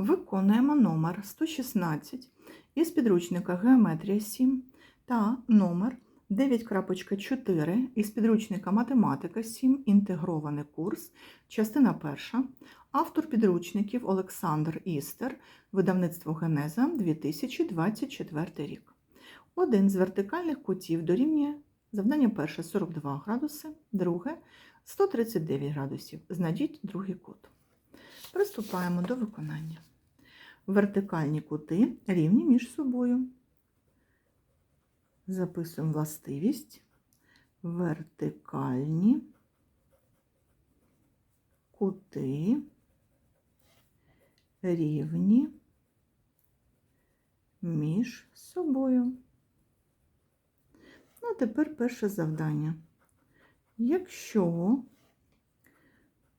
Виконуємо номер 116 із підручника Геометрія 7 та номер 9.4 із підручника Математика 7. Інтегрований курс, частина перша. Автор підручників Олександр Істер, видавництво Генеза 2024 рік. Один з вертикальних кутів дорівнює завдання перше 42 градуси, друге 139 градусів. Знайдіть другий кут. Приступаємо до виконання. Вертикальні кути рівні між собою. Записуємо властивість. Вертикальні кути рівні між собою. Ну, а тепер перше завдання. Якщо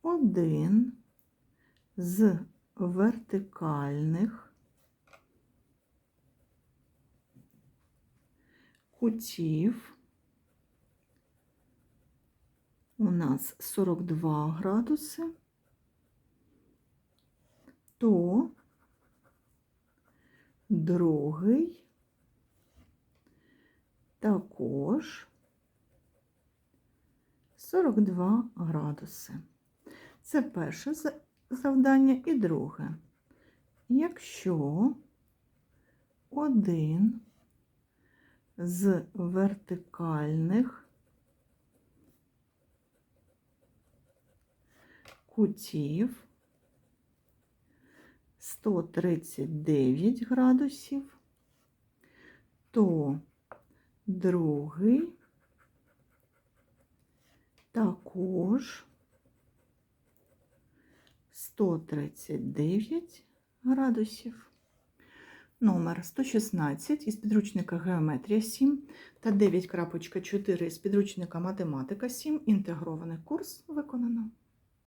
один з вертикальних кутів у нас 42 градуси, то другий також 42 градуси. Це перше завдання і друге. Якщо один з вертикальних кутів 139 градусів, то другий також 139 градусів. Номер 116 із підручника Геометрія 7 та 9.4 із підручника Математика 7. Інтегрований курс виконано.